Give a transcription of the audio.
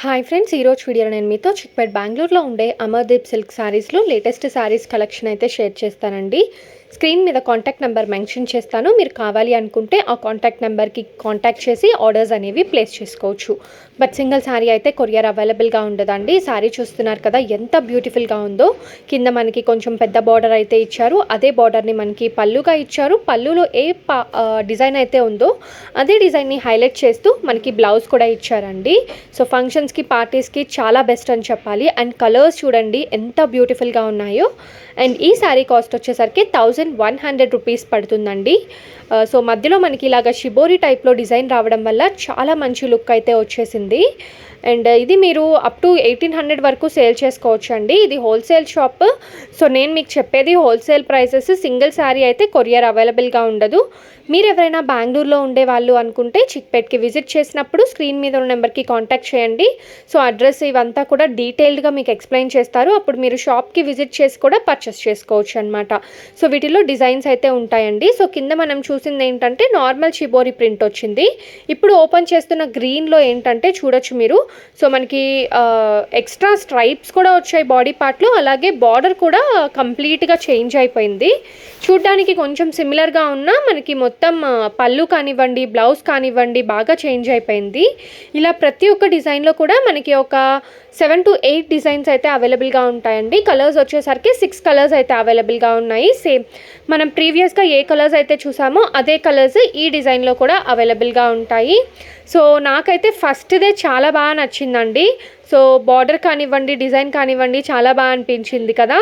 Hi friends ఈరోజు వీడియోలో నేను మీతో చిక్పేట్ బెంగళూరులో ఉండే అమర్దీప్ సిల్క్ శారీస్లో లేటెస్ట్ శారీస్ కలెక్షన్ అయితే షేర్ చేస్తానండి. స్క్రీన్ మీద కాంటాక్ట్ నెంబర్ మెన్షన్ చేస్తాను. మీరు కావాలి అనుకుంటే ఆ కాంటాక్ట్ నెంబర్కి కాంటాక్ట్ చేసి ఆర్డర్స్ అనేవి ప్లేస్ చేసుకోవచ్చు. బట్ సింగిల్ శారీ అయితే కొరియర్ అవైలబుల్గా ఉండదండి. శారీ చూస్తున్నారు కదా ఎంత బ్యూటిఫుల్గా ఉందో. కింద మనకి కొంచెం పెద్ద బార్డర్ అయితే ఇచ్చారు. అదే బార్డర్ని మనకి పళ్ళుగా ఇచ్చారు. పళ్ళులో ఏ పా డిజైన్ అయితే ఉందో అదే డిజైన్ని హైలైట్ చేస్తూ మనకి బ్లౌజ్ కూడా ఇచ్చారండి. సో ఫంక్షన్ ఫంక్షన్స్కి పార్టీస్కి చాలా బెస్ట్ అని చెప్పాలి. అండ్ కలర్స్ చూడండి ఎంత బ్యూటిఫుల్గా ఉన్నాయో. అండ్ ఈ శారీ కాస్ట్ వచ్చేసరికి థౌజండ్ వన్ హండ్రెడ్ రూపీస్ పడుతుందండి. సో మధ్యలో మనకి ఇలాగ షిబోరి టైప్లో డిజైన్ రావడం వల్ల చాలా మంచి లుక్ అయితే వచ్చేసింది. అండ్ ఇది మీరు అప్ టు ఎయిటీన్ హండ్రెడ్ వరకు సేల్ చేసుకోవచ్చు అండి ఇది హోల్సేల్ షాప్. సో నేను మీకు చెప్పేది హోల్సేల్ ప్రైసెస్ సింగిల్ శారీ అయితే కొరియర్ అవైలబుల్గా ఉండదు. మీరు ఎవరైనా బెంగళూరులో ఉండే వాళ్ళు అనుకుంటే చిక్పేట్కి విజిట్ చేసినప్పుడు స్క్రీన్ మీద ఉన్న నెంబర్కి కాంటాక్ట్ చేయండి. సో అడ్రస్ ఇవంతా కూడా డీటెయిల్డ్గా మీకు ఎక్స్ప్లెయిన్ చేస్తారు. అప్పుడు మీరు షాప్కి విజిట్ చేసి కూడా పర్చేస్ చేసుకోవచ్చు అనమాట సో వీటిలో డిజైన్స్ అయితే ఉంటాయండి. సో కింద మనం చూసింది ఏంటంటే నార్మల్ చిబోరి ప్రింట్ వచ్చింది. ఇప్పుడు ఓపెన్ చేస్తున్న గ్రీన్లో ఏంటంటే చూడొచ్చు మీరు. సో మనకి ఎక్స్ట్రా స్ట్రైప్స్ కూడా వచ్చాయి బాడీ పార్ట్లో. అలాగే బార్డర్ కూడా కంప్లీట్గా చేంజ్ అయిపోయింది. చూడ్డానికి కొంచెం సిమిలర్గా ఉన్నా మనకి మొత్తం పళ్ళు కానివ్వండి బ్లౌజ్ కానివ్వండి బాగా చేంజ్ అయిపోయింది. ఇలా ప్రతి ఒక్క డిజైన్లో కూడా కూడా మనకి ఒక సెవెన్ టు ఎయిట్ డిజైన్స్ అయితే అవైలబుల్గా ఉంటాయండి. కలర్స్ వచ్చేసరికి సిక్స్ కలర్స్ అయితే అవైలబుల్గా ఉన్నాయి. సేమ్ మనం ప్రీవియస్గా ఏ కలర్స్ అయితే చూసామో అదే కలర్స్ ఈ డిజైన్లో కూడా అవైలబుల్గా ఉంటాయి. సో నాకైతే ఫస్ట్దే చాలా బాగా నచ్చిందండి. సో బార్డర్ కానివ్వండి డిజైన్ కానివ్వండి చాలా బాగా అనిపించింది కదా.